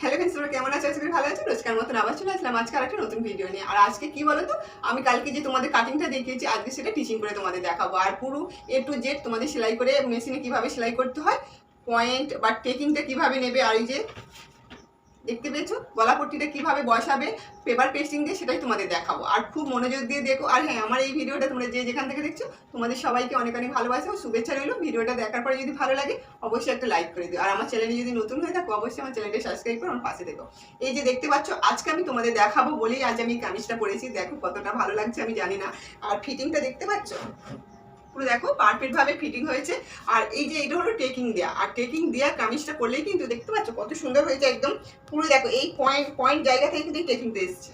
Hello friends তোমরা কেমন আছো? আজকে ভালো আছো। রোজকার মতন আবার চলে আসলাম আজকে আরেকটা নতুন ভিডিও নিয়ে। আর আজকে কি বলো তো আমি কালকে যে তোমাদের কাটিংটা দেখিয়েছি, আজকে সেটা টিচিং করে তোমাদের দেখাবো। আর পুরো এ টু জেড তোমাদের সেলাই করে মেশিনে কীভাবে সেলাই করতে হয় পয়েন্ট বা টেকিংটা কীভাবে নেবে, আর এই যে দেখতে পেয়েছ গলা পট্টিটা কীভাবে বসাবে? পেপার পেস্টিং দিয়ে সেটাই তোমাদের দেখাবো। আর খুব মনোযোগ দিয়ে দেখো। আর হ্যাঁ আমার এই ভিডিওটা তোমরা যে যেখান থেকে দেখছ, তোমাদের সবাইকে অনেক অনেক ভালোবাসা ও শুভেচ্ছা রইল। ভিডিওটা দেখার পরে যদি ভালো লাগে, অবশ্যই একটা লাইক করে দিও। আর আমার চ্যানেলে যদি নতুন হয়ে থাকো, অবশ্যই আমার চ্যানেলটা সাবস্ক্রাইব করে, আমার পাশে দেখো এই যে দেখতে পাচ্ছ, আজকে আমি তোমাদের দেখাবো বলেই আজ আমি কামিজটা পরেছি। দেখো কতটা ভালো লাগছে, আমি জানি না। আর ফিটিংটা দেখতে পাচ্ছ? পুরো দেখো পারফেক্টভাবে ফিটিং হয়েছে। আর এই যে এটা হলো টেকিং দেওয়া আর টেকিং দেওয়া কামিজটা করলেই কিন্তু দেখতে পাচ্ছ কত সুন্দর হয়েছে একদম। পুরো দেখো এই পয়েন্ট পয়েন্ট জায়গা থেকে কিন্তু টেকিংটা এসছে।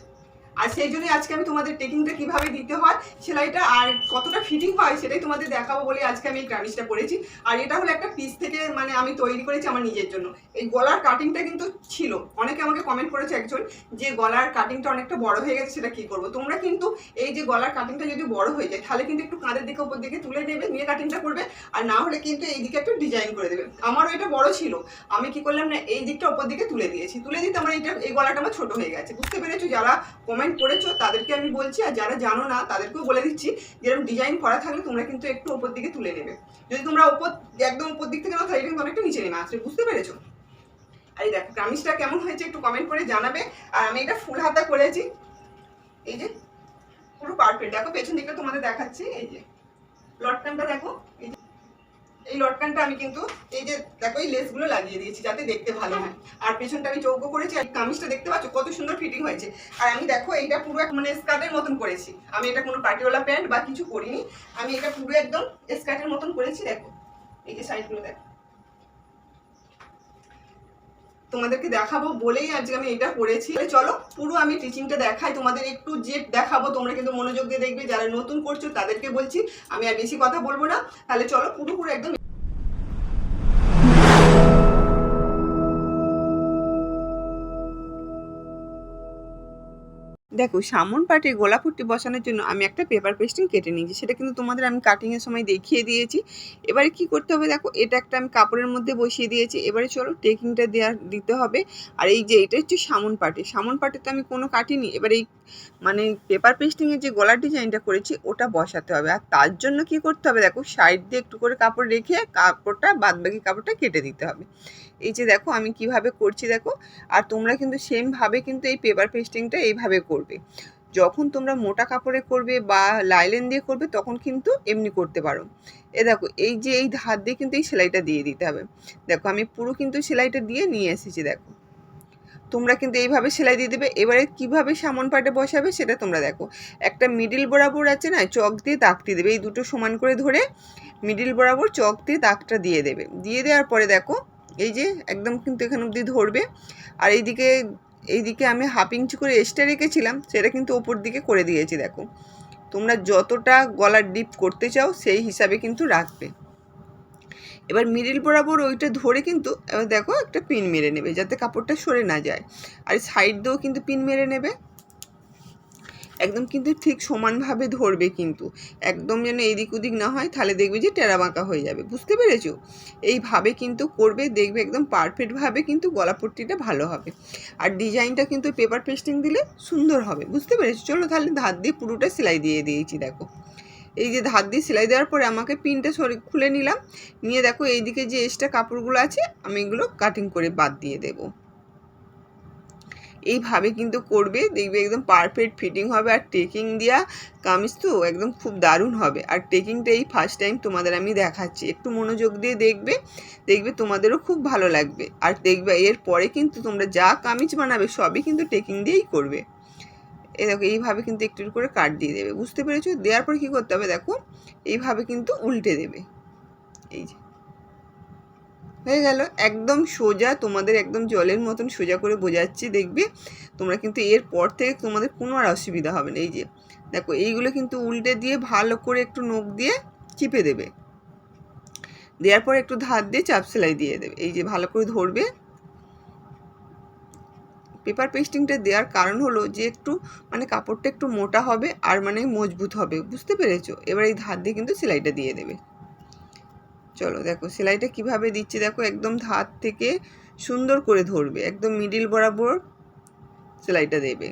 আর সেই জন্যই আজকে আমি তোমাদের টেকিংটা কীভাবে দিতে হয়, সেলাইটা আর কতটা ফিটিং হয় সেটাই তোমাদের দেখাবো বলে আজকে আমি এই কামিজটা পরেছি আর এটা হলো একটা পিস থেকে মানে আমি তৈরি করেছি আমার নিজের জন্য। এই গলার কাটিংটা কিন্তু ছিল। অনেকে আমাকে কমেন্ট করেছে একজন যে গলার কাটিংটা অনেকটা বড় হয়ে গেছে, সেটা কি করব? তোমরা কিন্তু এই যে গলার কাটিংটা যদি বড় হয়ে যায়, তাহলে কিন্তু একটু কাঁধের দিকে, উপর দিকে তুলে নেবে, নিয়ে কাটিংটা করবে। আর না হলে কিন্তু এই দিকে একটু ডিজাইন করে দেবে। আমারও এটা বড় ছিল। আমি কি করলাম না, এই দিকটা উপর দিকে তুলে দিয়েছি। তুলে দিতে আমার এটা এই গলাটা আমার ছোট হয়ে গেছে। বুঝতে পেরেছ? যারা কমেন্ট করেছ, তাদেরকে আমি বলছি, আর যারা জানো না, তাদেরকেও বলে দিচ্ছি, যেরকম ডিজাইন করা থাকলে তোমরা কিন্তু একটু ওপর দিকে তুলে নেবে। যদি তোমরা ওপর, একদম উপর দিক থেকে না তাহলে কিন্তু অনেকটা নিচে নেমে আসবে, বুঝতে পেরেছ? আর এই দেখো কামিজটা কেমন হয়েছে একটু কমেন্ট করে জানাবে, আর আমি এটা ফুল হাতা করেছি। এই যে, পুরো পারফেক্ট দেখো, পেছন দিকটা তোমাদের দেখাচ্ছি, এই যে লটকানটা দেখো, এই যে। এই লটকানটা আমি কিন্তু এই যে দেখো, এই লেসগুলো লাগিয়ে দিয়েছি যাতে দেখতে ভালো হয়। আর পেছনটা আমি চৌকো করেছি, আর কামিজটা দেখতে পাচ্ছ, কত সুন্দর ফিটিং হয়েছে। আর আমি দেখো, এইটা পুরো এক মানে স্কার্টের মতন করেছি। আমি এটা কোনো পার্টিওয়ালা প্যান্ট বা কিছু করিনি। আমি এটা পুরো একদম স্কার্টের মতন করেছি, দেখো। এই যে সাইডগুলো দেখো। তোমাদেরকে দেখাবো বলেই আজকে আমি এটা করেছি। চলো, পুরো আমি টিচিংটা দেখাই, তোমাদের একটু যে দেখাবো, তোমরা কিন্তু মনোযোগ দিয়ে দেখবে, যারা নতুন করছ তাদেরকে বলছি, আমি আর বেশি কথা বলব না। তাহলে চলো পুরো পুরো একদম দেখো, সামন পাটে গোলাপুট্টি বসানোর জন্য আমি একটা পেপার পেস্টিং কেটে নিয়েছি। সেটা কিন্তু তোমাদের আমি কাটিংয়ের সময় দেখিয়ে দিয়েছি। এবারে কি করতে হবে দেখো, এটা একটা আমি কাপড়ের মধ্যে বসিয়ে দিয়েছি। এবারে চলো টেকিংটা দেওয়ার দিতে হবে। আর এই যে, এটা হচ্ছে সামন পাটে। সামন পাটে তো আমি কোনো কাটিনি। এবার এই মানে পেপার পেস্টিংয়ের যে গলার ডিজাইনটা করেছি, ওটা বসাতে হবে। আর তার জন্য কি করতে হবে দেখো সাইড দিয়ে একটু করে কাপড় রেখে কাপড়টা, বাদবাকি কাপড়টা কেটে দিতে হবে। এই যে দেখো, আমি কীভাবে করছি দেখো। আর তোমরা কিন্তু সেমভাবে কিন্তু এই পেপার পেস্টিংটা এইভাবে করবে। যখন তোমরা মোটা কাপড়ে করবে বা লাইলেন দিয়ে করবে, তখন কিন্তু এমনি করতে পারো। এ দেখো, এই যে এই ধার দিয়ে কিন্তু এই সেলাইটা দিয়ে দিতে হবে। দেখো, আমি পুরো কিন্তু সেলাইটা দিয়ে নিয়ে এসেছি, দেখো। তোমরা কিন্তু এইভাবে সেলাই দিয়ে দেবে। এবারে কীভাবে সামন পাটে বসাবে সেটা তোমরা দেখো। একটা মিডিল বরাবর আছে না, চক দিয়ে দাগটি দেবে। এই দুটো সমান করে ধরে মিডিল বরাবর চক দিয়ে দাগটা দিয়ে দেবে। দিয়ে দেওয়ার পরে দেখো, এই যে একদম কিন্তু এখানে অবধি ধরবে। আর এইদিকে এইদিকে আমি হাফ ইঞ্চি করে এক্সট্রা রেখেছিলাম, সেটা কিন্তু ওপর দিকে করে দিয়েছি, দেখো। তোমরা যতটা গলার ডিপ করতে চাও, সেই হিসাবে কিন্তু রাখবে। এবার মিডিল বরাবর ওইটা ধরে কিন্তু দেখো একটা পিন মেরে নেবে, যাতে কাপড়টা সরে না যায়। আর সাইড দিয়েও কিন্তু পিন মেরে নেবে। একদম কিন্তু ঠিক সমানভাবে ধরবে কিন্তু। একদম যেন এদিক ওদিক না হয়, তাহলে দেখবে যে টেরা বাঁকা হয়ে যাবে। বুঝতে পেরেছ? এইভাবে কিন্তু করবে, দেখবে একদম পারফেক্টভাবে কিন্তু গলাপট্টিটা ভালো হবে। আর ডিজাইনটা কিন্তু পেপার পেস্টিং দিলে সুন্দর হবে। বুঝতে পেরেছ? চলো তাহলে ধার দিয়ে পুরোটা সেলাই দিয়ে দিয়েছি, দেখো। এই যে ধার দিয়ে সেলাই দেওয়ার পরে আমাকে পিনটা সরি, খুলে নিলাম। নিয়ে দেখো এইদিকে যে এক্সট্রা কাপড়গুলো আছে, আমি এগুলো কাটিং করে বাদ দিয়ে দেবো। এইভাবে কিন্তু করবে, দেখবে একদম পারফেক্ট ফিটিং হবে আর টেকিং দেওয়া কামিজ তো একদম খুব দারুণ হবে। আর টেকিংটা এই ফার্স্ট টাইম তোমাদের আমি দেখাচ্ছি। একটু মনোযোগ দিয়ে দেখবে দেখবে তোমাদেরও খুব ভালো লাগবে। আর দেখবে এর পরে কিন্তু তোমরা যা কামিজ বানাবে সবই কিন্তু টেকিং দিয়েই করবে। এই দেখো, এইভাবে কিন্তু একটু করে কাট দিয়ে দেবে। বুঝতে পেরেছ? দেওয়ার পর কী করতে হবে দেখো? এইভাবে কিন্তু উল্টে দেবে। এই যে। হয়ে গেল। একদম সোজা তোমাদের একদম জলের মতন সোজা করে বোঝাচ্ছি, দেখবে? তোমরা কিন্তু এর পর থেকে তোমাদের কোনো আর অসুবিধা হবে না। এই যে, দেখো, এইগুলো কিন্তু উল্টে দিয়ে ভালো করে একটু নখ দিয়ে চিপে দেবে। দেওয়ার পর একটু ধার দিয়ে চাপ সেলাই দিয়ে দেবে। এই যে, ভালো করে ধরবে। পেপার পেস্টিংটা দেওয়ার কারণ হলো যে, একটু মানে কাপড়টা একটু মোটা হবে আর মানে মজবুত হবে। বুঝতে পেরেছ? এবার এই ধার দিয়ে কিন্তু সেলাইটা দিয়ে দেবে। চলো দেখো, সেলাইটা কীভাবে দিচ্ছি দেখো, একদম ধার থেকে সুন্দর করে ধরবে, একদম মিডিল বরাবর সেলাইটা দেবে।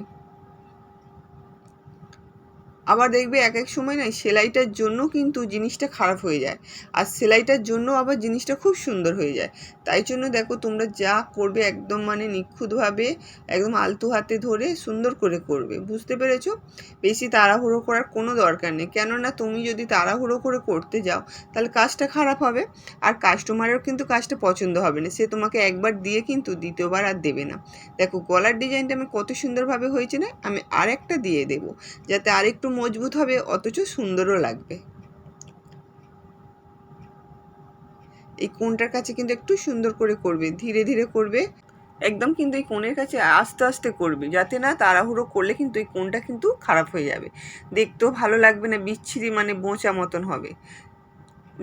আবার দেখবে এক এক সময় না সেলাইটার জন্য কিন্তু জিনিসটা খারাপ হয়ে যায়। আর সেলাইটার জন্য আবার জিনিসটা খুব সুন্দর হয়ে যায়। তাই জন্য দেখো তোমরা যা করবে একদম মানে নিখুঁতভাবে, একদম আলতু হাতে ধরে সুন্দর করে করবে। বুঝতে পেরেছ? বেশি তাড়াহুড়ো করার কোনো দরকার নেই। কেননা তুমি যদি তাড়াহুড়ো করে করতে যাও, তাহলে কাজটা খারাপ হবে। আর কাস্টমারেরও কিন্তু কাজটা পছন্দ হবে না। সে তোমাকে একবার দিয়ে কিন্তু দ্বিতীয়বার আর দেবে না। দেখো গলার ডিজাইনটা আমি কত সুন্দরভাবে হয়েছে না? আমি আরেকটা দিয়ে দেব। যাতে আরেকটু মজবুত হবে, অথচ সুন্দরও লাগবে। এই কোনটার কাছে কিন্তু একটু সুন্দর করে করবে, ধীরে ধীরে করবে, একদম কিন্তু এই কোণের কাছে আস্তে আস্তে করবে, যাতে না তাড়াহুড়ো করলে কিন্তু এই কোণটা কিন্তু খারাপ হয়ে যাবে। দেখতেও ভালো লাগবে না, বিচ্ছিরি মানে বোঁচা মতন হবে।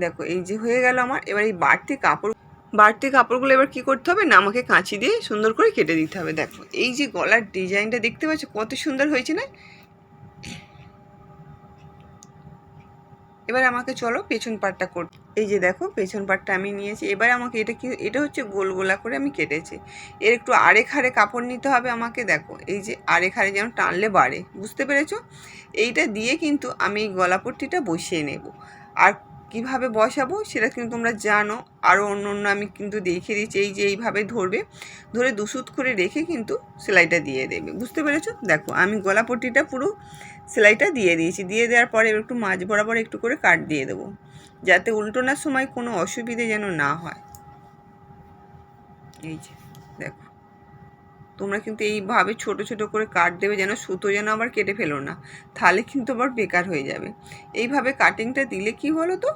দেখো, এই যে হয়ে গেল আমার, এবার এই বাড়তি কাপড়, বাড়তি কাপড়গুলো এবার কি করতে হবে না, আমাকে কাঁচি দিয়ে সুন্দর করে কেটে দিতে হবে। দেখো, এই যে গলার ডিজাইনটা দেখতে পাচ্ছ, কত সুন্দর হয়েছে না? এবার আমাকে চলো পেছন পাটটা করতে। এই যে দেখো, পেছন পাটটা আমি নিয়েছি। এবার আমাকে এটা কি, এটা হচ্ছে গোল গোলা করে আমি কেটেছি। এর একটু আরেক হারে কাপড় নিতে হবে আমাকে, দেখো। এই যে আরেক হারে যেন টানলে বাড়ে, বুঝতে পেরেছ? এইটা দিয়ে কিন্তু আমি এই গলাপট্টিটা বসিয়ে নেব। আর কীভাবে বসাবো সেটা কিন্তু তোমরা জানো। আরও অন্য অন্য আমি কিন্তু দেখিয়ে দিচ্ছি, এই যে এইভাবে ধরবে। ধরে দুসুত করে রেখে কিন্তু সেলাইটা দিয়ে দেবে। বুঝতে পেরেছ? দেখো, আমি গলাপট্টিটা পুরো সেলাইটা দিয়ে দিয়েছি। দিয়ে দেওয়ার পরে একটু মাঝ বরাবর একটু করে কাট দিয়ে দেবো, যাতে উল্টোনার সময় কোনো অসুবিধে যেন না হয়। এই যে, দেখো। তোমরা কিন্তু এইভাবে ছোট ছোট করে কাট দেবে যেন সুতো যেন আবার কেটে ফেলো না। তাহলে কিন্তু আবার বেকার হয়ে যাবে। এইভাবে কাটিংটা দিলে কি বলো তো?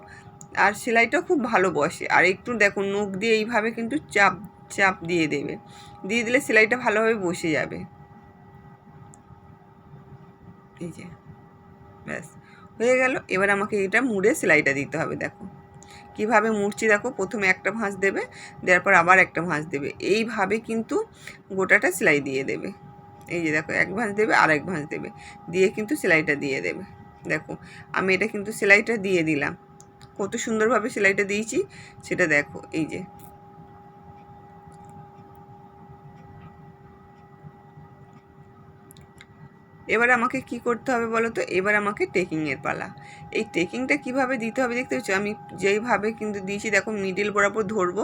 আর সেলাইটা খুব ভালো বসে। আর একটু দেখো, নখ দিয়ে এইভাবে কিন্তু চাপ চাপ দিয়ে দেবে। দিয়ে দিলে সেলাইটা ভালোভাবে বসে যাবে। এই যে, ব্যাস, হয়ে গেল। এবার আমাকে এটা মুড়ে সেলাইটা দিতে হবে, দেখো। কীভাবে মুড়ছি দেখো, প্রথমে একটা ভাঁজ দেবে, দেওয়ার পর আবার একটা ভাঁজ দেবে। এইভাবে কিন্তু গোটাটা সেলাই দিয়ে দেবে। এই যে দেখো, এক ভাঁজ দেবে, আর এক ভাঁজ দেবে। দিয়ে কিন্তু সেলাইটা দিয়ে দেবে। দেখো, আমি এটা কিন্তু সেলাইটা দিয়ে দিলাম। কত সুন্দরভাবে সেলাইটা দিয়েছি, সেটা দেখো, এই যে। এবার আমাকে কি করতে হবে বলো তো? এবার আমাকে টেকিংয়ের পালা। এই টেকিংটা কীভাবে দিতে হবে দেখতে পাচ্ছ? আমি যেইভাবে কিন্তু দিয়েছি, দেখো মিডিল বরাবর ধরবো,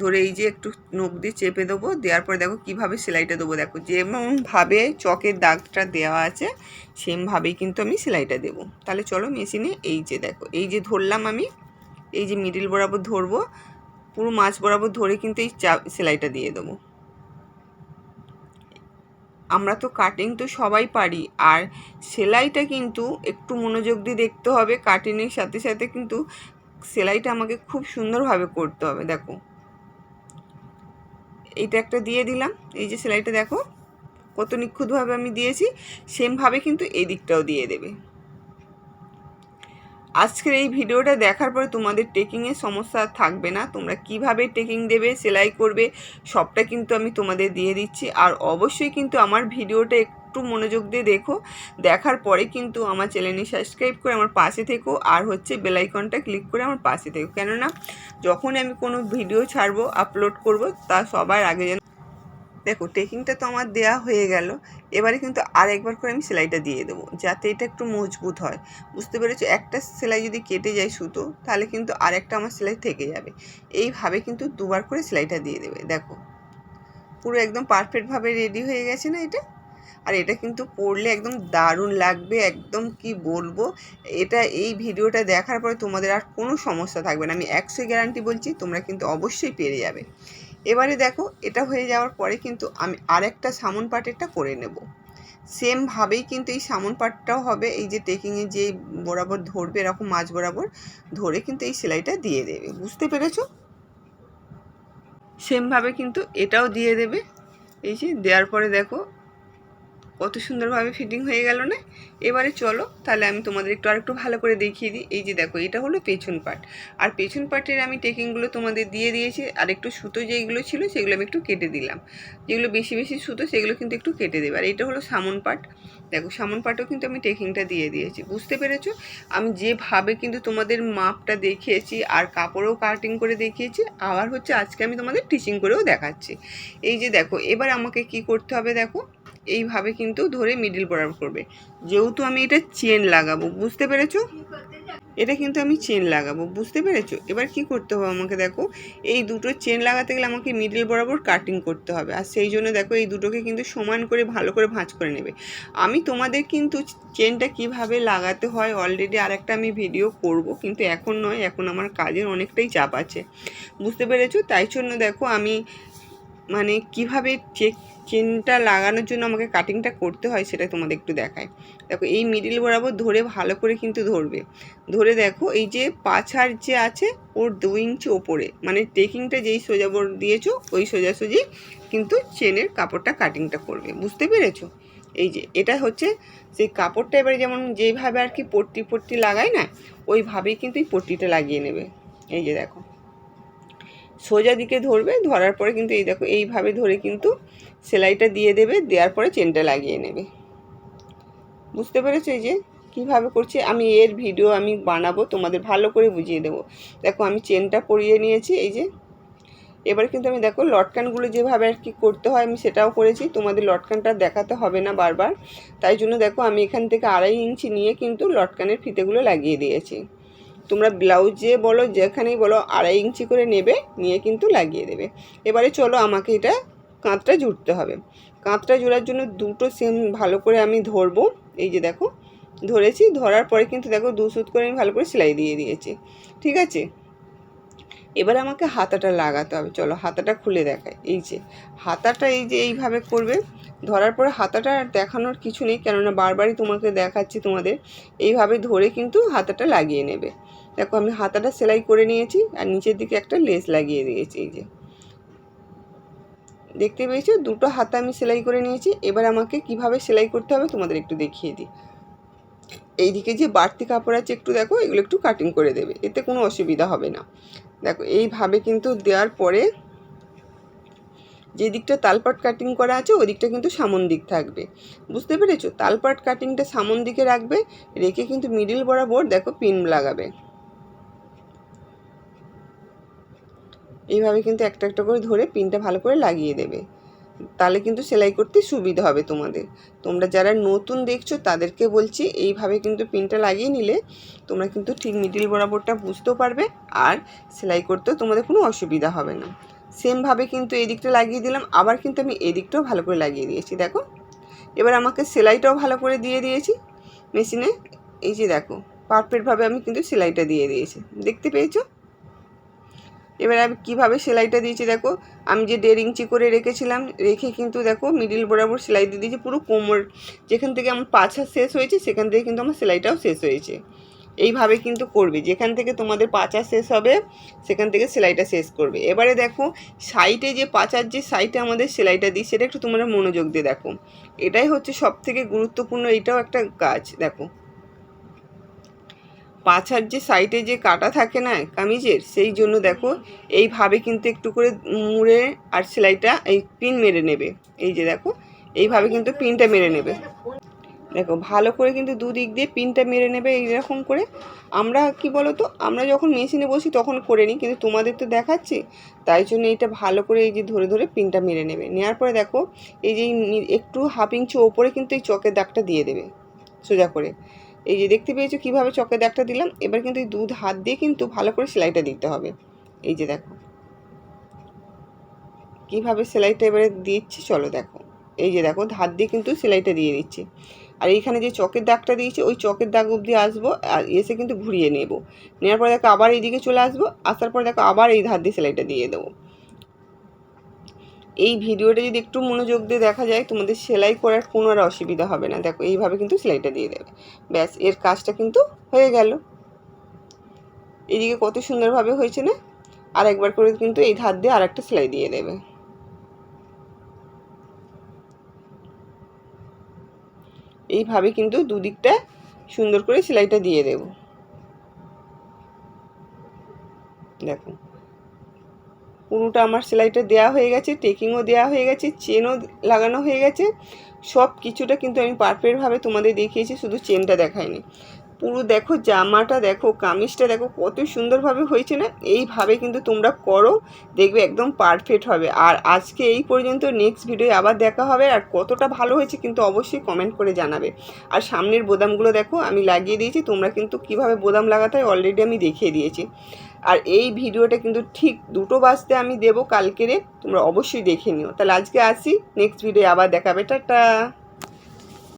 ধরে এই যে একটু নখ দিয়ে চেপে দেবো, দেওয়ার পরে দেখো কীভাবে সেলাইটা দেবো। দেখো যেমনভাবে চকের দাগটা দেওয়া আছে, সেমভাবেই কিন্তু আমি সেলাইটা দেবো। তাহলে চলো মেশিনে এই যে দেখো, এই যে ধরলাম আমি, এই যে মিডিল বরাবর ধরবো, পুরো মাছ বরাবর ধরে কিন্তু এই চা, সেলাইটা দিয়ে দেবো। আমরা তো কাটিং তো সবাই পারি। আর সেলাইটা কিন্তু একটু মনোযোগ দিয়ে দেখতে হবে। কাটিংয়ের সাথে সাথে কিন্তু সেলাইটা আমাকে খুব সুন্দরভাবে করতে হবে, দেখো। এইটা একটা দিয়ে দিলাম। এই যে সেলাইটা দেখো, কত নিখুঁতভাবে আমি দিয়েছি। সেমভাবে কিন্তু এই দিকটাও দিয়ে দেবে। আজকের এই ভিডিওটা দেখার পরে তোমাদের টেকিংয়ের সমস্যা থাকবে না। তোমরা কীভাবে টেকিং দেবে, সেলাই করবে, সবটা কিন্তু আমি তোমাদের দিয়ে দিচ্ছি। আর অবশ্যই কিন্তু আমার ভিডিওটা একটু মনোযোগ দিয়ে দেখো। দেখার পরে কিন্তু আমার চ্যানেলটি সাবস্ক্রাইব করে আমার পাশে থেকো। আর হচ্ছে বেলাইকনটা ক্লিক করে আমার পাশে থেকো। কেননা যখনই আমি কোনো ভিডিও ছাড়বো আপলোড করব, তা সবার আগে যেন দেখো টেকিংটা তো আমার দেয়া হয়ে গেল। এবারে কিন্তু আর একবার করে আমি সেলাইটা দিয়ে দেবো, যাতে এটা একটু মজবুত হয়। বুঝতে পেরেছ? একটা সেলাই যদি কেটে যায় সুতো, তাহলে কিন্তু আর একটা আমার সেলাই থেকে যাবে। এইভাবে কিন্তু দুবার করে সেলাইটা দিয়ে দেবে, দেখো। পুরো একদম পারফেক্টভাবে রেডি হয়ে গেছে না এটা? আর এটা কিন্তু পরলে একদম দারুণ লাগবে, একদম কি বলব? এটা, এই ভিডিওটা দেখার পরে তোমাদের আর কোনো সমস্যা থাকবে না। আমি একশোই গ্যারান্টি বলছি, তোমরা কিন্তু অবশ্যই পেরে যাবে। এবারে দেখো, এটা হয়ে যাওয়ার পরে কিন্তু আমি আরেকটা সামন পাটেরটা করে নেব। সেমভাবেই কিন্তু এই সামন পাটটাও হবে, এই যে টেকিংয়ে যে বরাবর ধরবে, এরকম মাছ বরাবর ধরে কিন্তু এই সেলাইটা দিয়ে দেবে। বুঝতে পেরেছ? সেমভাবে কিন্তু এটাও দিয়ে দেবে। এই যে দেওয়ার পরে দেখো কত সুন্দরভাবে ফিটিং হয়ে গেল না? এবারে চলো, তাহলে আমি তোমাদের একটু আর একটু ভালো করে দেখিয়ে দিই। এই যে দেখো, এটা হলো পেছন পাট। আর পেছন পাটের আমি টেকিংগুলো তোমাদের দিয়ে দিয়েছি, আর একটু সুতো যেইগুলো ছিল সেগুলো আমি একটু কেটে দিলাম। যেগুলো বেশি বেশি সুতো, সেগুলো কিন্তু একটু কেটে দেবে। আর এটা হলো সামন পাট। দেখো, সামন পাটও কিন্তু আমি টেকিংটা দিয়ে দিয়েছি। বুঝতে পেরেছ? আমি যেভাবে কিন্তু তোমাদের মাপটা দেখিয়েছি, আর কাপড়ও কাটিং করে দেখিয়েছি, আবার হচ্ছে আজকে আমি তোমাদের টিচিং করেও দেখাচ্ছি। এই যে দেখো, এবার আমাকে কি করতে হবে দেখো? এইভাবে কিন্তু ধরে মিডিল বরাবর করবে। যেহেতু আমি এটা চেন লাগাবো, বুঝতে পেরেছ? এটা কিন্তু আমি চেন লাগাবো, বুঝতে পেরেছ? এবার কি করতে হবে আমাকে দেখো, এই দুটো চেন লাগাতে গেলে আমাকে মিডিল বরাবর কাটিং করতে হবে। আর সেই জন্য দেখো এই দুটোকে কিন্তু সমান করে, ভালো করে ভাঁজ করে নেবে। আমি তোমাদের কিন্তু চেনটা কীভাবে লাগাতে হয় অলরেডি আরেকটা আমি ভিডিও করব, কিন্তু এখন নয়, এখন আমার কাজের অনেকটাই চাপ আছে। বুঝতে পেরেছ? তাই জন্য দেখো আমি মানে কীভাবে চেক চেনটা লাগানোর জন্য আমাকে কাটিংটা করতে হয় সেটা তোমাদের একটু দেখায় দেখো, এই মিডিল বরাবর ধরে ভালো করে কিন্তু ধরবে। ধরে দেখো, এই যে পাছার যে আছে, ওর দু ইঞ্চি ওপরে। মানে টেকিংটা যেই সোজাবর দিয়েছ, ওই সোজাসুজি কিন্তু চেনের কাপড়টা কাটিংটা করবে। বুঝতে পেরেছ? এই যে, এটা হচ্ছে সেই কাপড়টা এবারে যেমন যেইভাবে আর কি পট্টি পট্টি লাগায় না, ওইভাবেই কিন্তু এই পট্টিটা লাগিয়ে নেবে। এই যে দেখো। সোজা দিকে ধরবে, ধরার পরে কিন্তু এই দেখো, এইভাবে ধরে কিন্তু সেলাইটা দিয়ে দেবে, দেওয়ার পরে চেনটা লাগিয়ে নেবে। বুঝতে পেরেছ এই যে কীভাবে করছে? আমি এর ভিডিও আমি বানাবো, তোমাদের ভালো করে বুঝিয়ে দেবো। দেখো, আমি চেনটা পরিয়ে নিয়েছি, এই যে। এবার কিন্তু আমি দেখো, লটকানগুলো যেভাবে আর কি করতে হয়, আমি সেটাও করেছি। তোমাদের লটকানটা দেখাতে হবে না বারবার। তাই জন্য দেখো, আমি এখান থেকে আড়াই ইঞ্চি নিয়ে কিন্তু লটকানের ফিতেগুলো লাগিয়ে দিয়েছি। তোমরা ব্লাউজে বলো, যেখানেই বলো, আড়াই ইঞ্চি করে নেবে, নিয়ে কিন্তু লাগিয়ে দেবে। এবারে চলো আমাকে এটা কাঁধটা জুড়তে হবে। কাঁধটা জোড়ার জন্য দুটো সেম ভালো করে আমি ধরবো। এই যে দেখো, ধরেছি, ধরার পরে কিন্তু দেখো দু সুত করে আমি ভালো করে সেলাই দিয়ে দিয়েছি। ঠিক আছে? এবার আমাকে হাতাটা লাগাতে হবে। চলো, হাতাটা খুলে দেখায় এই যে, হাতাটা এই যে এইভাবে করবে। ধরার পরে হাতাটা আর দেখানোর কিছু নেই, কেননা বারবারই তোমাকে দেখাচ্ছি তোমাদের। এইভাবে ধরে কিন্তু হাতাটা লাগিয়ে নেবে। দেখো আমি হাতাটা সেলাই করে নিয়েছি আর নিচের দিকে একটা লেস লাগিয়ে দিয়েছি এই যে। দেখতে পেয়েছ? দুটো হাতা আমি সেলাই করে নিয়েছি। এবার আমাকে কীভাবে সেলাই করতে হবে তোমাদের একটু দেখিয়ে দিই। এইদিকে যে বাড়তি কাপড় আছে একটু দেখো, এগুলো একটু কাটিং করে দেবে। এতে কোনো অসুবিধা হবে না। দেখো, এইভাবে কিন্তু দেওয়ার পরে যে দিকটা তালপাট কাটিং করা আছে, ওই দিকটা কিন্তু সামন দিক থাকবে। বুঝতে পেরেছ? তালপাট কাটিংটা সামন দিকে রাখবে, রেখে কিন্তু মিডিল বরাবর দেখো পিন লাগাবে। এইভাবে কিন্তু একটা একটা করে ধরে পিনটা ভালো করে লাগিয়ে দেবে। তাহলে কিন্তু সেলাই করতে সুবিধা হবে তোমাদের। তোমরা যারা নতুন দেখছ তাদেরকে বলছি এইভাবে কিন্তু পিনটা লাগিয়ে নিলে তোমরা কিন্তু ঠিক মিডিল বরাবরটা বুঝতেও পারবে আর সেলাই করতেও তোমাদের কোনো অসুবিধা হবে না। সেমভাবে কিন্তু এদিকটা লাগিয়ে দিলাম, আবার কিন্তু আমি এদিকটাও ভালো করে লাগিয়ে দিয়েছি, দেখো। এবার আমাকে সেলাইটাও ভালো করে দিয়ে দিয়েছি মেশিনে এই যে দেখো পারফেক্টভাবে আমি কিন্তু সেলাইটা দিয়ে দিয়েছি। দেখতে পেয়েছ? এবার আমি কীভাবে সেলাইটা দিয়েছি দেখো, আমি যে দেড় ইঞ্চি করে রেখেছিলাম, রেখে কিন্তু দেখো মিডিল বরাবর সেলাই দিয়ে দিয়েছি পুরো কোমর, যেখান থেকে আমার পাছা শেষ হয়েছে সেখান থেকে কিন্তু আমার সেলাইটাও শেষ হয়েছে। এইভাবে কিন্তু করবে, যেখান থেকে তোমাদের পাচা শেষ হবে সেখান থেকে সেলাইটা শেষ করবে। এবারে দেখো সাইডে যে পাচার যে সাইডে আমাদের সেলাইটা দিই, সেটা একটু তোমরা মনোযোগ দিয়ে দেখো। এটাই হচ্ছে সব থেকে গুরুত্বপূর্ণ, এটাও একটা কাজ, দেখো। পাছার যে সাইডে যে কাটা থাকে না কামিজের, সেই জন্য দেখো এইভাবে কিন্তু একটু করে মুড়ে আর সেলাইটা এই পিন মেরে নেবে। এই যে দেখো, এইভাবে কিন্তু পিনটা মেরে নেবে। দেখো, ভালো করে কিন্তু দুদিক দিয়ে পিনটা মেরে নেবে এইরকম করে। আমরা কি বলো তো আমরা যখন মেশিনে বসি তখন করে নিই, কিন্তু তোমাদের তো দেখাচ্ছি। তাই জন্য এইটা ভালো করে এই যে ধরে ধরে পিনটা মেরে নেবে। নেওয়ার পরে দেখো, এই যে একটু হাফ ইঞ্চি ওপরে কিন্তু এই চকের দাগটা দিয়ে দেবে। সোজা করে। এই যে দেখতে পেয়েছ কীভাবে চকের দাগটা দিলাম? এবার কিন্তু এই দুধ হাত দিয়ে কিন্তু ভালো করে সেলাইটা দিতে হবে। এই যে দেখো। কীভাবে সেলাইটা এবারে দিচ্ছি চলো দেখো। এই যে দেখো, হাত দিয়ে কিন্তু সেলাইটা দিয়ে দিচ্ছি। আর এইখানে যে চকের দাগটা দিয়েছি, ওই চকের দাগ অবধি আসব আর এসে কিন্তু ঘুরিয়ে নেব। নেওয়ার পরে দেখো আবার এইদিকে চলে আসব, আসার পর দেখো আবার এই ধার দিয়ে সেলাইটা দিয়ে দেবো। এই ভিডিওটা যদি একটু মনোযোগ দিয়ে দেখা যায়, তোমাদের সেলাই করার কোনো আর অসুবিধা হবে না। দেখো, এইভাবে কিন্তু সেলাইটা দিয়ে দেবে। ব্যাস, এর কাজটা কিন্তু হয়ে গেল। এদিকে কত সুন্দরভাবে হয়েছে না? আর একবার করে কিন্তু এই ধার দিয়ে আর একটা সেলাই দিয়ে দেবে। এইভাবে কিন্তু দুদিকটা সুন্দর করে সেলাইটা দিয়ে দেব। দেখো। পুরোটা আমার সেলাইটা দেওয়া হয়ে গেছে, টেকিংও দেওয়া হয়ে গেছে, চেনও লাগানো হয়ে গেছে। সব কিছুটা কিন্তু আমি পারফেক্টভাবে তোমাদের দেখিয়েছি, শুধু চেনটা দেখাইনি। পুরো দেখো, জামাটা দেখো, কামিজটা দেখো, কত সুন্দরভাবে হয়েছে না? এইভাবে কিন্তু তোমরা করো, দেখবে একদম পারফেক্ট হবে। আর আজকে এই পর্যন্ত নেক্সট ভিডিও আবার দেখা হবে, আর কতটা ভালো হয়েছে কিন্তু অবশ্যই কমেন্ট করে জানাবে। আর সামনের বোদামগুলো দেখো, আমি লাগিয়ে দিয়েছি, তোমরা কিন্তু কীভাবে বোদাম লাগাতে হয় অলরেডি আমি দেখিয়ে দিয়েছি। আর এই ভিডিওটা কিন্তু ঠিক দুটো বাজতে আমি দেবো কালকেরে, তোমরা অবশ্যই দেখে নিও। তাহলে আজকে আসি নেক্সট ভিডিও আবার দেখাবে, টাটা!